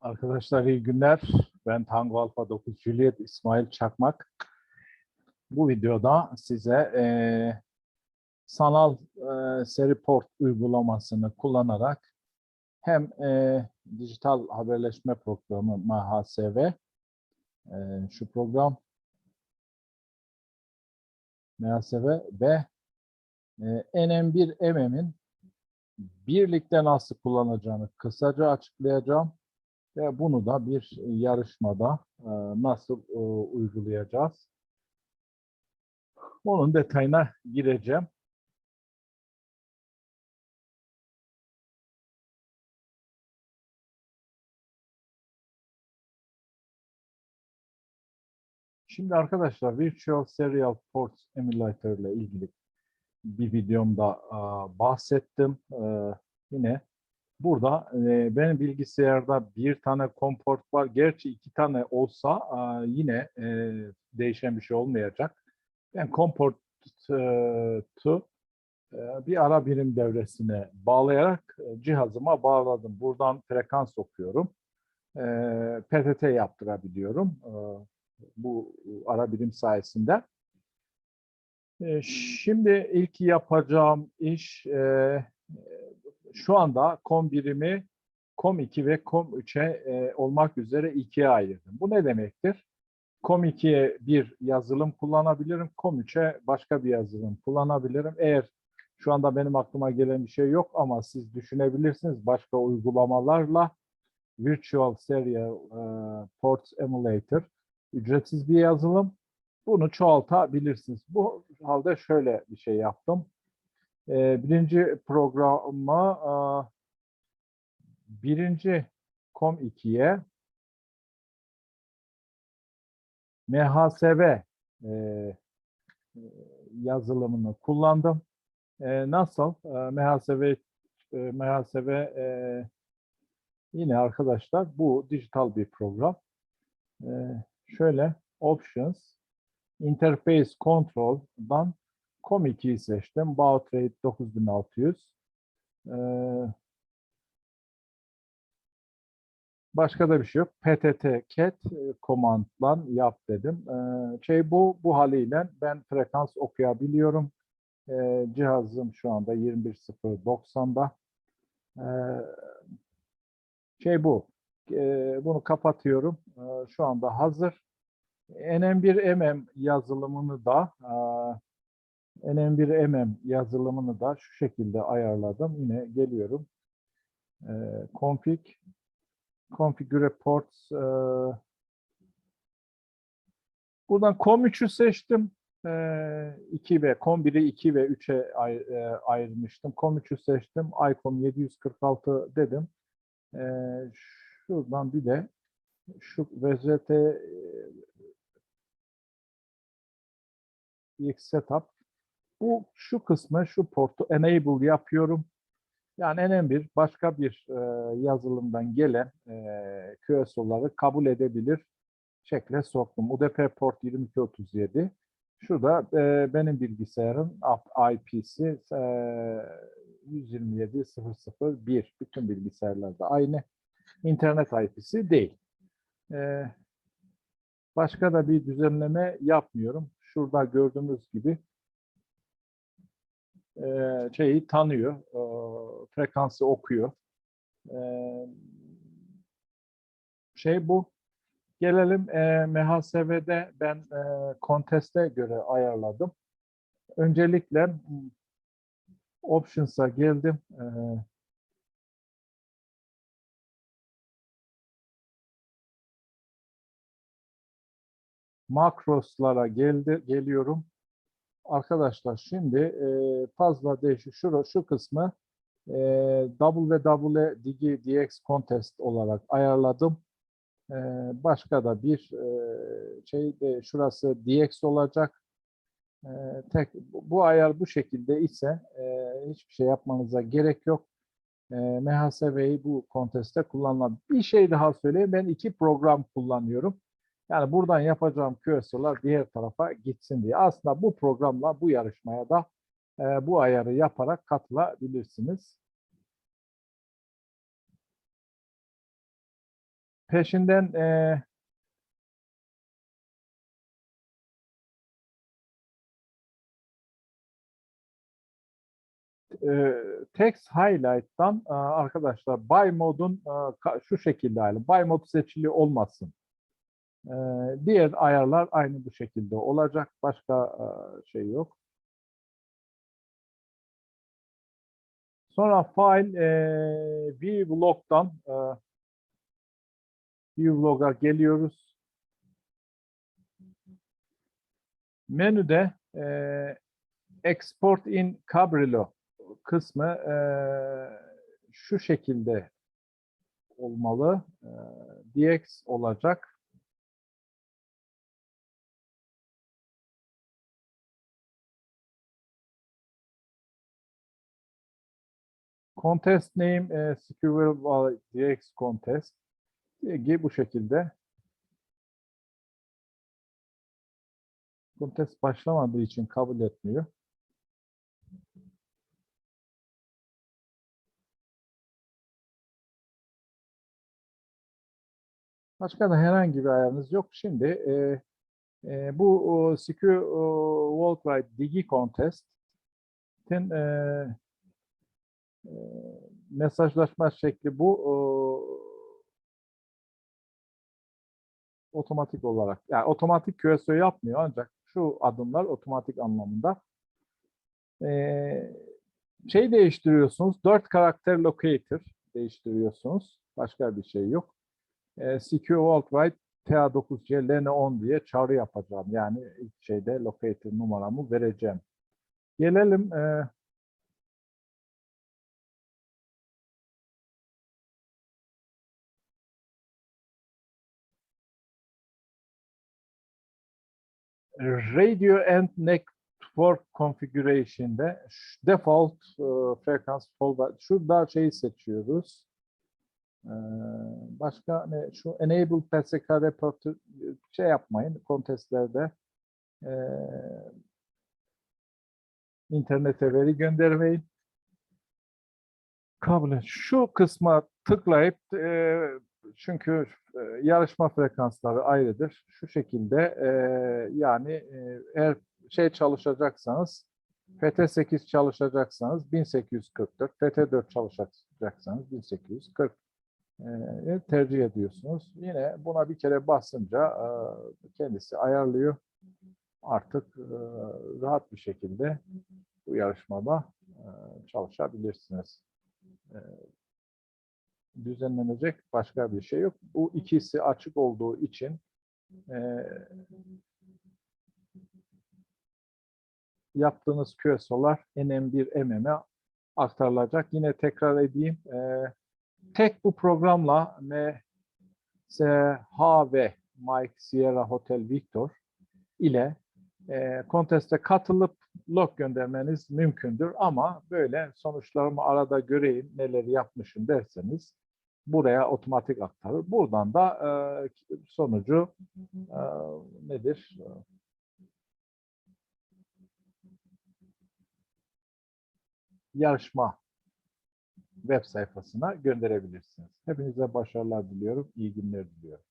Arkadaşlar iyi günler. Ben Tango Alfa 9 Juliet İsmail Çakmak. Bu videoda size eee, sanal eee, seri port uygulamasını kullanarak hem eee, dijital haberleşme programı MHSV eee, şu program MHSV ve eee, NM1MM'in birlikte nasıl kullanacağını kısaca açıklayacağım. Ve bunu da bir yarışmada e, nasıl e, uygulayacağız? Onun detayına gireceğim. Şimdi arkadaşlar Virtual Serial Ports Emulator ile ilgili bir videomda e, bahsettim. E, yine Burada e, benim bilgisayarda bir tane komport var. Gerçi iki tane olsa e, yine e, değişen bir şey olmayacak. Ben komportu e, bir ara birim devresine bağlayarak cihazıma bağladım. Buradan frekans okuyorum. E, PTT yaptırabiliyorum. E, bu ara birim sayesinde. E, şimdi ilk yapacağım iş e, şu anda COM birimi COM2 ve COM3'e e, olmak üzere ikiye ayırdım. Bu ne demektir? COM2'ye bir yazılım kullanabilirim, COM3'e başka bir yazılım kullanabilirim. Eğer şu anda benim aklıma gelen bir şey yok ama siz düşünebilirsiniz başka uygulamalarla Virtual Serial e, Ports Emulator ücretsiz bir yazılım. Bunu çoğaltabilirsiniz. Bu halde şöyle bir şey yaptım. Ee, birinci programı e, birinci COM2'ye MHSV e, yazılımını kullandım. E, nasıl? MHSV MHSV yine arkadaşlar bu dijital bir program. Şöyle Options Interface Control'dan Com2'yi seçtim. Baud Rate 9600. Ee, başka da bir şey yok. ptt cat komandla yap dedim. Ee, şey bu, bu haliyle ben frekans okuyabiliyorum. Ee, cihazım şu anda 21090'da. Ee, şey bu. Ee, bunu kapatıyorum. Ee, şu anda hazır. NM1MM yazılımını da NM1MM yazılımını da şu şekilde ayarladım. Yine geliyorum. E, config configure ports e, buradan COM3'ü seçtim. E, 2 ve COM1'i 2 ve 3'e ay, e, ayırmıştım. COM3'ü seçtim. ICOM 746 dedim. E, şuradan bir de şu VZT e, setup bu şu kısmı, şu portu enable yapıyorum. Yani NM1 başka bir e, yazılımdan gelen e, QSO'ları kabul edebilir şekle soktum. UDP port 2237. Şurada e, benim bilgisayarın IP'si e, 127.001. Bütün bilgisayarlarda aynı. İnternet IP'si değil. E, başka da bir düzenleme yapmıyorum. Şurada gördüğünüz gibi e, şeyi tanıyor, e, frekansı okuyor. E, şey bu. Gelelim e, MHSV'de ben e, konteste göre ayarladım. Öncelikle Options'a geldim. E, makroslara geldi, geliyorum arkadaşlar şimdi fazla değişik şu, şu kısmı e, WWE Digi DX Contest olarak ayarladım. Başka da bir şey de şurası DX olacak. Tek bu ayar bu şekilde ise hiçbir şey yapmanıza gerek yok. E, MHSV'yi bu konteste kullanılan bir şey daha söyleyeyim. Ben iki program kullanıyorum. Yani buradan yapacağım QSO'lar diğer tarafa gitsin diye. Aslında bu programla bu yarışmaya da e, bu ayarı yaparak katılabilirsiniz. peşinden e, e, text highlight'tan e, arkadaşlar buy modun e, şu şekilde ayrı. Buy mod seçili olmasın. Diğer ayarlar aynı bu şekilde olacak. Başka şey yok. Sonra file e, vlog'dan e, vlog'a geliyoruz. Menüde export in Cabrillo kısmı şu şekilde olmalı. E, DX olacak. Contest name e, SQL DX contest. G bu şekilde. Contest başlamadığı için kabul etmiyor. Başka da herhangi bir ayarınız yok. Şimdi e, e, bu o, o, Worldwide Digi Contest'in e, mesajlaşma şekli bu. Otomatik olarak, yani otomatik QSO yapmıyor ancak şu adımlar otomatik anlamında. Şey değiştiriyorsunuz, 4 karakter locator değiştiriyorsunuz. Başka bir şey yok e, CQ Worldwide TA9C LN10 diye çağrı yapacağım. Yani şeyde locator numaramı vereceğim. Gelelim e, Radio and Network Configuration'de default e, frequency fallback şurada şeyi seçiyoruz. Ee, Başka ne? Şu enable PSK reporter şey yapmayın. Kontestlerde e, internete veri göndermeyin. Kabul et. Şu kısma tıklayıp e, çünkü e, yarışma frekansları ayrıdır. Şu şekilde e, yani e, eğer şey çalışacaksanız FT8 çalışacaksanız 1844, FT4 çalışacaksanız 1840 e, tercih ediyorsunuz. Yine buna bir kere basınca e, kendisi ayarlıyor. Artık e, rahat bir şekilde bu yarışmada e, çalışabilirsiniz. E, Düzenlenecek başka bir şey yok. Bu ikisi açık olduğu için e, yaptığınız QSO'lar NM1 MM'e aktarılacak. Yine tekrar edeyim. E, tek bu programla MSHV Mike Sierra Hotel Victor ile e, konteste katılıp log göndermeniz mümkündür ama böyle sonuçlarımı arada göreyim neleri yapmışım derseniz buraya otomatik aktarır. Buradan da e, sonucu e, nedir? Yarışma web sayfasına gönderebilirsiniz. Hepinize başarılar diliyorum. İyi günler diliyorum.